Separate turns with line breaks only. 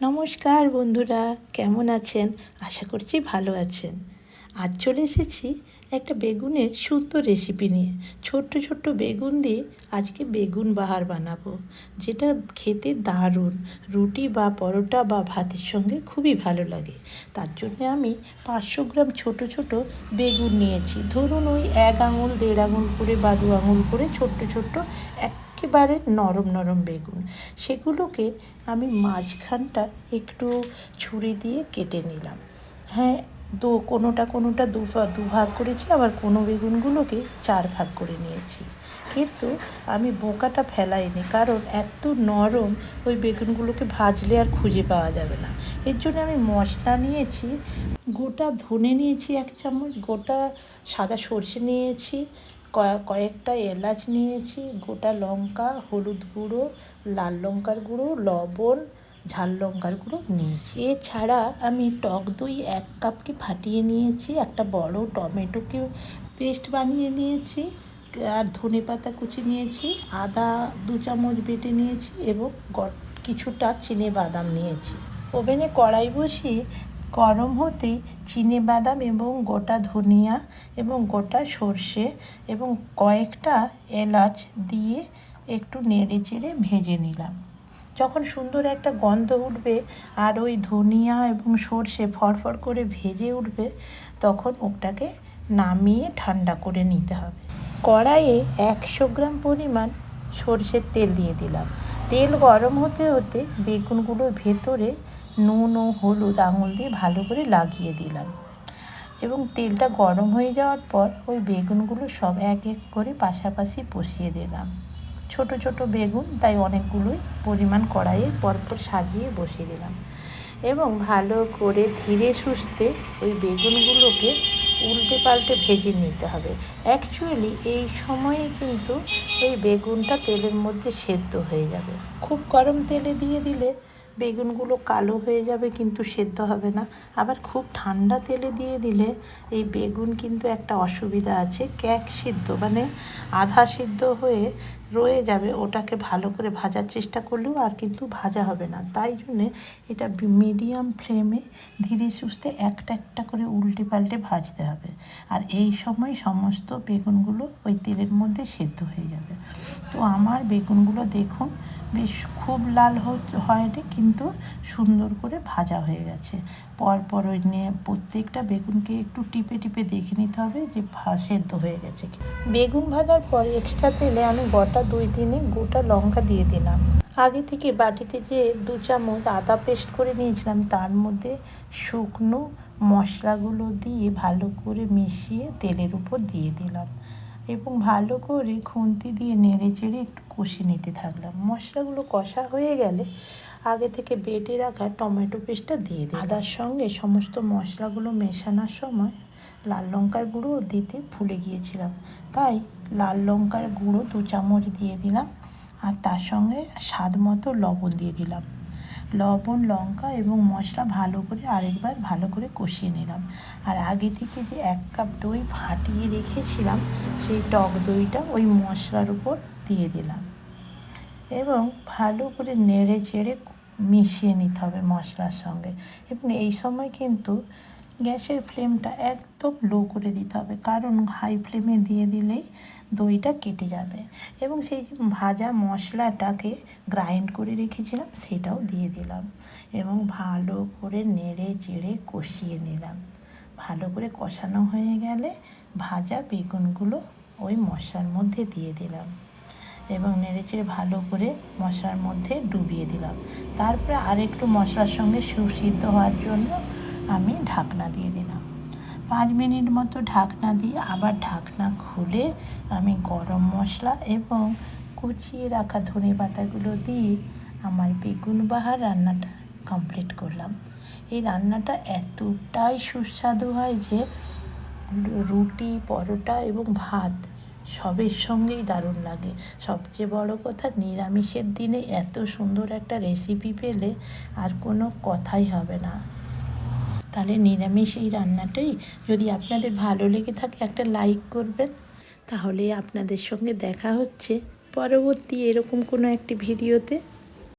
নমস্কার বন্ধুরা, কেমন আছেন? আশা করছি ভালো আছেন। আজ চলে এসেছি একটা বেগুনের সুন্দর রেসিপি নিয়ে। ছোট্ট ছোট্ট বেগুন দিয়ে আজকে বেগুন বাহার বানাবো। যেটা খেতে দারুণ। রুটি বা পরোটা বা ভাতের সঙ্গে খুবই ভালো লাগে। তার জন্য আমি পাঁচশো গ্রাম ছোট ছোট বেগুন নিয়েছি। ধরুন ওই এক আঙুল, দেড় আঙুল করে বা দু আঙুল করে ছোট্ট ছোট্ট এক একেবারে নরম নরম বেগুন। সেগুলোকে আমি মাঝখানটা একটু ছুরি দিয়ে কেটে নিলাম। হ্যাঁ দু, কোনোটা কোনোটা দু দু ভাগ করেছি, আবার কোনো বেগুনগুলোকে চার ভাগ করে নিয়েছি। কিন্তু আমি বোকাটা ফেলাইনি, কারণ এত নরম ওই বেগুনগুলোকে ভাজলে আর খুঁজে পাওয়া যাবে না। এর জন্য আমি মশলা নিয়েছি, গোটা ধনে নিয়েছি এক চামচ, গোটা সাদা সর্ষে নিয়েছি কয়েকটা এলাচ নিয়েছি, গোটা লঙ্কা, হলুদ গুঁড়ো, লাল লঙ্কার গুঁড়ো, লবণ, ঝাল লঙ্কার গুঁড়ো নিয়েছি। এছাড়া আমি টক দই এক কাপকে ফাটিয়ে নিয়েছি, একটা বড় টমেটোকে পেস্ট বানিয়ে নিয়েছি, আর ধনে পাতা কুচি নিয়েছি, আদা দু চামচ বেটে নিয়েছি এবং কিছুটা চিনে বাদাম নিয়েছি। ওভেনে কড়াই বসিয়ে গরম হতেই চিনে, বাদাম এবং গোটা ধনিয়া এবং গোটা সর্ষে এবং কয়েকটা এলাচ দিয়ে একটু নেড়ে চেড়ে ভেজে নিলাম। যখন সুন্দর একটা গন্ধ উঠবে আর ওই ধনিয়া এবং সর্ষে ফরফর করে ভেজে উঠবে, তখন ওটাকে নামিয়ে ঠান্ডা করে নিতে হবে। কড়াইয়ে একশো গ্রাম পরিমাণ সর্ষের তেল দিয়ে দিলাম। তেল গরম হতে হতে বেগুনগুলোর ভেতরে নুন ও হলুদ আঙুল দিয়ে ভালো করে লাগিয়ে দিলাম। এবং তেলটা গরম হয়ে যাওয়ার পর ওই বেগুনগুলো সব এক এক করে পাশাপাশি বসিয়ে দিলাম। ছোট ছোট বেগুন, তাই অনেকগুলোই পরিমাণ কড়াইয়ে পরপর সাজিয়ে বসিয়ে দিলাম। এবং ভালো করে ধীরে সুস্থে ওই বেগুনগুলোকে উল্টে পাল্টে ভেজে নিতে হবে। অ্যাকচুয়ালি এই সময়ে কিন্তু ওই বেগুনটা তেলের মধ্যে সেদ্ধ হয়ে যাবে। খুব গরম তেলে দিয়ে দিলে বেগুনগুলো কালো হয়ে যাবে, কিন্তু সেদ্ধ হবে না। আবার খুব ঠান্ডা তেলে দিয়ে দিলে এই বেগুন কিন্তু একটা অসুবিধা আছে, ক্যাক সিদ্ধ মানে আধা সিদ্ধ হয়ে রয়ে যাবে, ওটাকে ভালো করে ভাজার চেষ্টা করলেও আর কিন্তু ভাজা হবে না। তাই জন্যে এটা মিডিয়াম ফ্লেমে ধীরে সুস্থে একটা একটা করে উল্টে পাল্টে ভাজতে হবে। আর এই সময় সমস্ত বেগুনগুলো ওই তেলের মধ্যে সেদ্ধ হয়ে যাবে। তো আমার বেগুনগুলো দেখুন বেশ খুব লাল হয়নি, কিন্তু সুন্দর করে ভাজা হয়ে গেছে। পরপর ওই নিয়ে প্রত্যেকটা বেগুনকে একটু টিপে টিপে দেখে নিতে হবে যে সেদ্ধ হয়ে গেছে বেগুন ভাজার পর এক্সট্রা তেলে আমি গোটা দুই দিনে গোটা লঙ্কা দিয়ে দিলাম। আগে থেকে বাটিতে যে দু চামচ আদা পেস্ট করে নিয়েছিলাম, তার মধ্যে শুকনো মশলাগুলো দিয়ে ভালো করে মিশিয়ে তেলের উপর দিয়ে দিলাম। এবং ভালো করে খুন্তি দিয়ে নেড়ে চেড়ে একটু কষে নিতে থাকলাম। মশলাগুলো কষা হয়ে গেলে আগে থেকে বেটে রাখা টমেটো পেস্টটা দিয়ে দিই আদার সঙ্গে সমস্ত মশলাগুলো মেশানোর সময় লাল লঙ্কার গুঁড়ো দিতে ভুলে গিয়েছিলাম। তাই লাল লঙ্কার গুঁড়ো দু চামচ দিয়ে দিলাম আর তার সঙ্গে স্বাদ মতো লবণ দিয়ে দিলাম। লবণ, লঙ্কা এবং মশলা ভালো করে আরেকবার ভালো করে কষিয়ে নিলাম। আর আগে থেকে যে এক কাপ দই ফাটিয়ে রেখেছিলাম, সেই টক দইটা ওই মশলার উপর দিয়ে দিলাম। এবং ভালো করে নেড়ে চেড়ে মিশিয়ে নিতে হবে মশলার সঙ্গে। এবং এই সময় কিন্তু গ্যাসের ফ্লেমটা একদম লো করে দিতে হবে। কারণ হাই ফ্লেমে দিয়ে দিলেই দইটা কেটে যাবে। এবং সেই যে ভাজা মশলাটাকে গ্রাইন্ড করে রেখেছিলাম, সেটাও দিয়ে দিলাম। এবং ভালো করে নেড়ে চেড়ে কষিয়ে নিলাম। ভালো করে কষানো হয়ে গেলে ভাজা বেগুনগুলো ওই মশলার মধ্যে দিয়ে দিলাম। এবং নেড়েচেড়ে ভালো করে মশলার মধ্যে ডুবিয়ে দিলাম। তারপরে আরেকটু মশলার সঙ্গে সুসিদ্ধ হওয়ার জন্য আমি ঢাকনা দিয়ে দিলাম। পাঁচ মিনিট মতো ঢাকনা দিয়ে আবার ঢাকনা খুলে আমি গরম মশলা এবং কুচিয়ে রাখা ধনে পাতাগুলো দিয়ে আমার বেগুন বাহার রান্নাটা কমপ্লিট করলাম। এই রান্নাটা এতটাই সুস্বাদু হয় যে রুটি, পরোটা এবং ভাত সবের সঙ্গেই দারুণ লাগে। সবচেয়ে বড় কথা, নিরামিষের দিনে এত সুন্দর একটা রেসিপি পেলে আর কোনো কথাই হবে না। তাহলে নিরামিষ এই রান্নাটাই। যদি আপনাদের ভালো লেগে থাকে একটা লাইক করবেন। তাহলে আপনাদের সঙ্গে দেখা হচ্ছে পরবর্তী এরকম কোনো একটি ভিডিওতে।